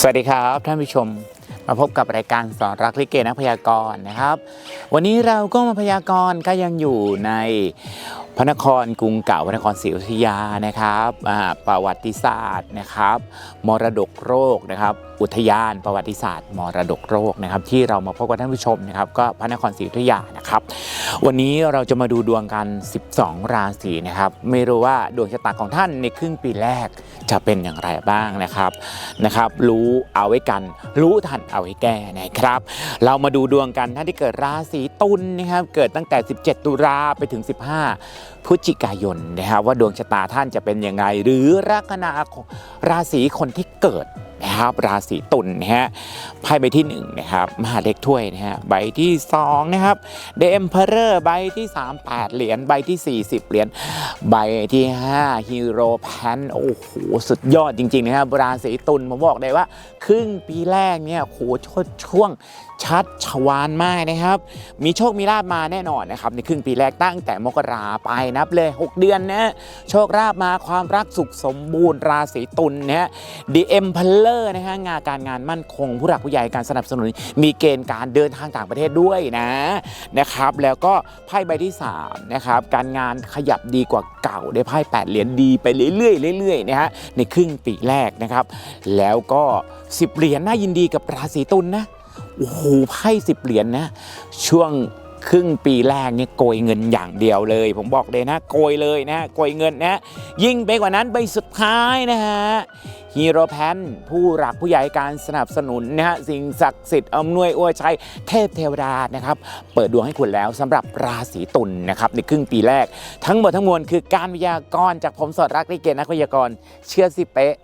สวัสดีครับท่านผู้ชมมาพบกับรายการสอนรักลิเกนักพยากรณ์นะครับ วันนี้เราก็มาพยากรณ์ก็ยังอยู่ใน พระนครกรุงเก่าพระนครศรีอยุธยานะครับประวัติศาสตร์นะครับ มรดกโรคนะครับ อุทยานประวัติศาสตร์มรดกโรคนะครับ ที่เรามาพบกับท่านผู้ชมนะครับก็พระนครศรีอยุธยานะครับ วันนี้เราจะมาดูดวงกัน 12 ราศีนะครับ ไม่รู้ว่าดวงชะตาของท่านในครึ่งปีแรกจะเป็นอย่างไรบ้างนะครับนะครับ รู้เอาไว้กัน รู้ทันเอาไว้แก้นะครับ เรามาดูดวงกันท่านที่เกิดราศีตุลนะครับ เกิดตั้งแต่ 17 ตุลาไปถึง 15พฤศจิกายนนะครับว่าดวงชะตาท่านจะเป็นยังไง หรือลัคนาของราศีคนที่เกิด นะครับราศีตุลนะฮะไพ่ใบที่หนึ่งนะครับมหาเล็กถ้วยนะฮะใบที่สองนะครับเดมเพอร์ใบที่ 3 8 เหรียญใบที่ 40 เหรียญใบที่5ฮีโร่แพนโอ้โหสุดยอดจริง ๆ นะครับราศีตุลผมบอกเลยว่า ครึ่งปีแรกเนี่ยโหชดช่วงชัดชวานมากนะครับ มีโชคมีลาบมาแน่นอนนะครับ ในครึ่งปีแรกตั้งแต่มกราไปนับเลย 6 เดือนนะโชคลาบมาความรักสุขสมบูรณ์ราศีตุลนะฮะดีเอ็มพลเลอร์นะฮะงานการงานมั่นคง ผู้หลักผู้ใหญ่การสนับสนุน มีเกณฑ์การเดินทางต่างประเทศด้วยนะนะครับ แล้วก็ไพ่ใบที่3นะครับการงานขยับดีกว่าเก่าได้ไพ่8เหรียญดีไปเรื่อยๆเรื่อยๆนะฮะในครึ่งปีแรกนะครับ แล้วก็ 10 เหรียญน่ายินดีกับราศีตุลนะโอ้โหไพ่สิบเหรียญนะช่วงครึ่งปีแรกเนี่ยโกยเงินอย่างเดียวเลย ผมบอกเลยนะ โกยเลยนะโกยเงินนะ ยิ่งไปกว่านั้นใบสุดท้ายนะฮะ ฮีโร่แพนผู้หลักผู้ใหญ่การสนับสนุนนะฮะสิ่งศักดิ์สิทธิ์อำนวยอวยชัยเทพเทวดานะครับ เปิดดวงให้คุณแล้วสำหรับราศีตุลนะครับในครึ่งปีแรก ทั้งหมดทั้งมวลคือการวิยากรจากผมสอดรักลิเกนักวิทยากรเชื่อสิเป๊ะ